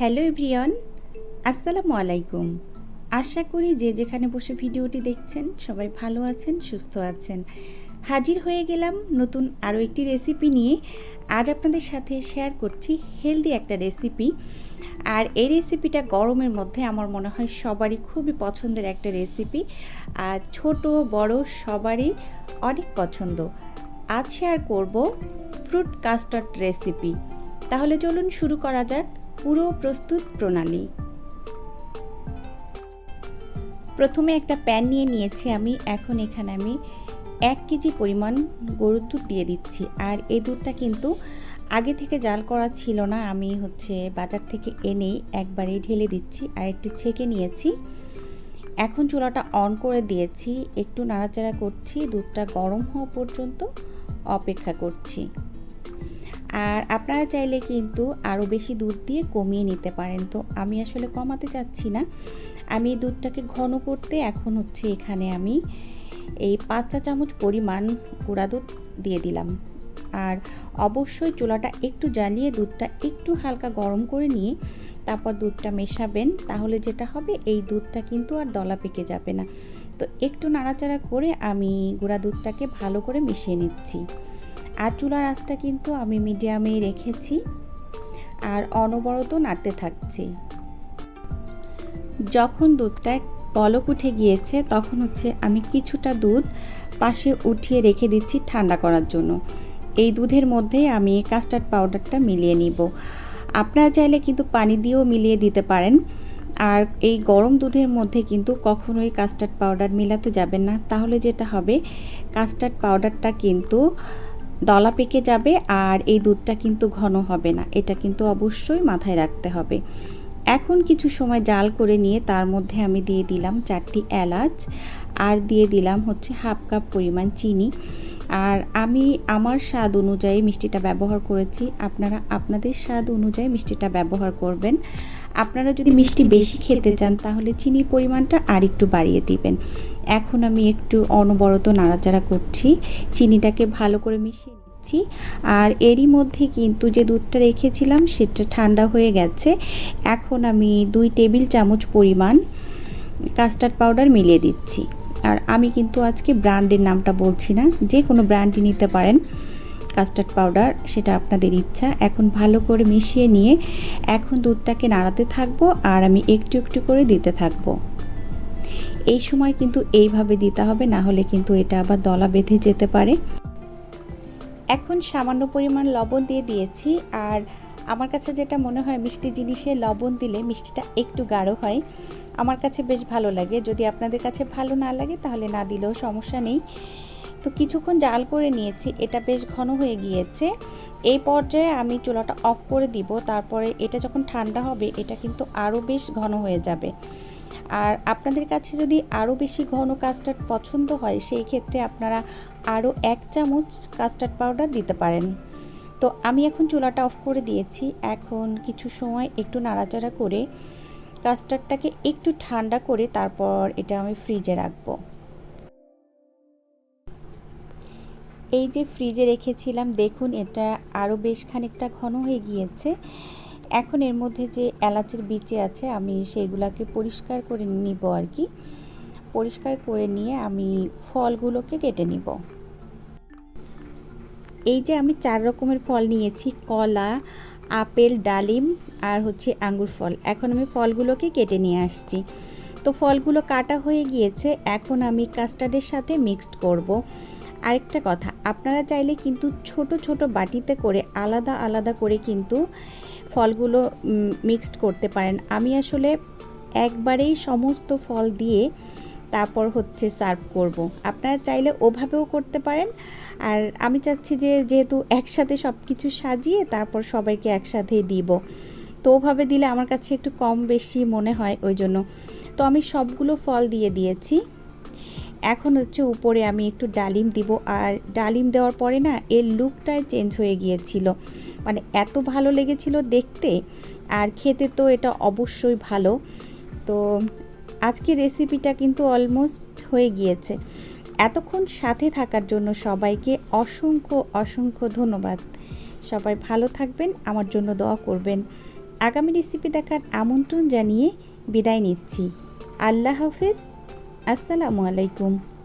Hello everyone, আসসালামু আলাইকুম। আশা করি যে যেখানে বসে ভিডিওটি দেখছেন, সবাই ভালো আছেন, সুস্থ আছেন। হাজির হয়ে গেলাম নতুন আরও একটি রেসিপি নিয়ে। আজ আপনাদের সাথে শেয়ার করছি হেলদি একটা রেসিপি। আর এই রেসিপিটা গরমের মধ্যে আমার মনে হয় সবারই খুবই পছন্দের একটা রেসিপি। আর ছোট, বড়, সবারই অনেক পছন্দ। আজ শেয়ার করব ফ্রুট কাস্টার্ড রেসিপি। তাহলে চলুন শুরু করা যাক। পুরো প্রস্তুত প্রণালী। প্রথমে একটা প্যান নিয়ে নিয়েছি আমি, এখন এখানে আমি এক কেজি পরিমাণ গরুর দুধ দিয়ে দিচ্ছি। আর এই দুধটা কিন্তু আগে থেকে জাল করা ছিল না, আমি হচ্ছে বাজার থেকে এনেই একবারে ঢেলে দিচ্ছি আর একটু ছেঁকে নিয়েছি। এখন চুলাটা অন করে দিয়েছি, একটু নাড়াচাড়া করছি, দুধটা গরম হওয়া পর্যন্ত অপেক্ষা করছি। আর আপনারা চাইলে কিন্তু আরও বেশি দুধ দিয়ে কমিয়ে নিতে পারেন। তো আমি আসলে কমাতে চাচ্ছি না। আমি দুধটাকে ঘন করতে এখন হচ্ছে এখানে আমি এই পাঁচ চা চামচ পরিমাণ গুঁড়া দুধ দিয়ে দিলাম। আর অবশ্যই চুলাটা একটু জ্বালিয়ে দুধটা একটু হালকা গরম করে নিয়ে তারপর দুধটা মেশাবেন। তাহলে যেটা হবে, এই দুধটা কিন্তু আর দলা পেকে যাবে না। তো একটু নাড়াচাড়া করে আমি গুঁড়া দুধটাকে ভালো করে মিশিয়ে নিচ্ছি। আর চুলার আঁচটা কিন্তু আমি মিডিয়ামে রেখেছি আর অনবরত নাড়তে থাকছি। যখন দুধটা পলক উঠে গিয়েছে, তখন হচ্ছে আমি কিছুটা দুধ পাশে উঠিয়ে রেখে দিচ্ছি ঠান্ডা করার জন্য। এই দুধের মধ্যে আমি কাস্টার্ড পাউডারটা মিলিয়ে নিব। আপনারা চাইলে কিন্তু পানি দিয়েও মিলিয়ে দিতে পারেন। আর এই গরম দুধের মধ্যে কিন্তু কখনোই কাস্টার্ড পাউডার মিলাতে যাবেন না। তাহলে যেটা হবে, কাস্টার্ড পাউডারটা কিন্তু দলা পেকে যাবে আর এই দুধটা কিন্তু ঘন হবে না। এটা কিন্তু অবশ্যই মাথায় রাখতে হবে। এখন কিছু সময় জাল করে নিয়ে তার মধ্যে আমি দিয়ে দিলাম চারটি এলাচ আর দিয়ে দিলাম হচ্ছে হাফ কাপ পরিমাণ চিনি। আর আমি আমার স্বাদ অনুযায়ী মিষ্টিটা ব্যবহার করেছি। আপনারা আপনাদের স্বাদ অনুযায়ী মিষ্টিটা ব্যবহার করবেন। আপনারা যদি মিষ্টি বেশি খেতে চান তাহলে চিনির পরিমাণটা আর একটু বাড়িয়ে দিবেন। এখন আমি একটু অনবরত নাড়াচাড়া করছি। চিনিটাকে ভালো করে মিশিয়ে নিচ্ছি। আর এরই মধ্যে কিন্তু যে দুধটা রেখেছিলাম, সেটা ঠান্ডা হয়ে গেছে। এখন আমি দুই টেবিল চামচ পরিমাণ কাস্টার্ড পাউডার মিলিয়ে দিচ্ছি। আর আমি কিন্তু আজকে ব্র্যান্ডের নামটা বলছি না, যে কোনো ব্র্যান্ডই নিতে পারেন কাস্টার্ড পাউডার, সেটা আপনাদের ইচ্ছা। এখন ভালো করে মিশিয়ে নিয়ে এখন দুধটাকে নাড়াতে থাকব, আর আমি একটু একটু করে দিতে থাকব। এই সময় কিন্তু এইভাবে দিতে হবে, না হলে কিন্তু এটা আবার দলা বেঁধে যেতে পারে। এখন সামান্য পরিমাণ লবণ দিয়ে দিয়েছি, আর আমার কাছে যেটা মনে হয় মিষ্টি জিনিসে লবণ দিলে মিষ্টিটা একটু গাঢ় হয়। আমার কাছে বেশ ভালো লাগে, যদি আপনাদের কাছে ভালো না লাগে তাহলে না দিলেও সমস্যা নেই। তো কিছুক্ষণ জাল করে নিয়েছি, এটা বেশ ঘন হয়ে গিয়েছে। এই পর্যায়ে আমি চুলাটা অফ করে দিব, তারপরে এটা যখন ঠান্ডা হবে, এটা কিন্তু আরও বেশ ঘন হয়ে যাবে। আর আপনাদের কাছে যদি আরও বেশি ঘন কাস্টার্ড পছন্দ হয়, সেই ক্ষেত্রে আপনারা আরও এক চামচ কাস্টার্ড পাউডার দিতে পারেন। তো আমি এখন চুলাটা অফ করে দিয়েছি। এখন কিছু সময় একটু নাড়াচাড়া করে কাস্টার্ডটাকে একটু ঠান্ডা করে তারপর এটা আমি ফ্রিজে রাখব। এই যে ফ্রিজে রেখেছিলাম, দেখুন এটা আরও বেশ খানিকটা ঘন হয়ে গিয়েছে। এখন এর মধ্যে যে এলাচের বিচে আছে, আমি সেইগুলোকে পরিষ্কার করে নিব আর কি। পরিষ্কার করে নিয়ে আমি ফলগুলোকে কেটে নিব। এই যে আমি চার রকমের ফল নিয়েছি, কলা, আপেল, ডালিম আর হচ্ছে আঙ্গুর ফল। এখন আমি ফলগুলোকে কেটে নিয়ে আসছি। তো ফলগুলো কাটা হয়ে গিয়েছে, এখন আমি কাস্টার্ডের সাথে মিক্সড করব। আরেকটা কথা, আপনারা চাইলে কিন্তু ছোট ছোট বাটিতে করে আলাদা আলাদা করে কিন্তু ফলগুলো মিক্সড করতে পারেন। আমি আসলে একবারেই সমস্ত ফল দিয়ে তারপর হচ্ছে সার্ভ করব। আপনারা চাইলে ওভাবেও করতে পারেন। আর আমি চাচ্ছি যে, যেহেতু একসাথে সব কিছু সাজিয়ে তারপর সবাইকে একসাথে দিব। তো ওভাবে দিলে আমার কাছে একটু কম বেশি মনে হয় ওই জন্য। তো আমি সবগুলো ফল দিয়ে দিয়েছি। এখন হচ্ছে উপরে আমি একটু ডালিম দিব। আর ডালিম দেওয়ার পরে না, এর লুকটাই চেঞ্জ হয়ে গিয়েছিল। মানে এত ভালো লেগেছিল দেখতে আর খেতে তো এটা অবশ্যই ভালো। তো আজকে রেসিপিটা কিন্তু অলমোস্ট হয়ে গিয়েছে। এতক্ষণ সাথে থাকার জন্য সবাইকে অসংখ্য অসংখ্য ধন্যবাদ। সবাই ভালো থাকবেন, আমার জন্য দোয়া করবেন। আগামী রেসিপি দেখার আমন্ত্রণ জানিয়ে বিদায় নিচ্ছি। আল্লাহ হাফেজ, আসসালামু আলাইকুম।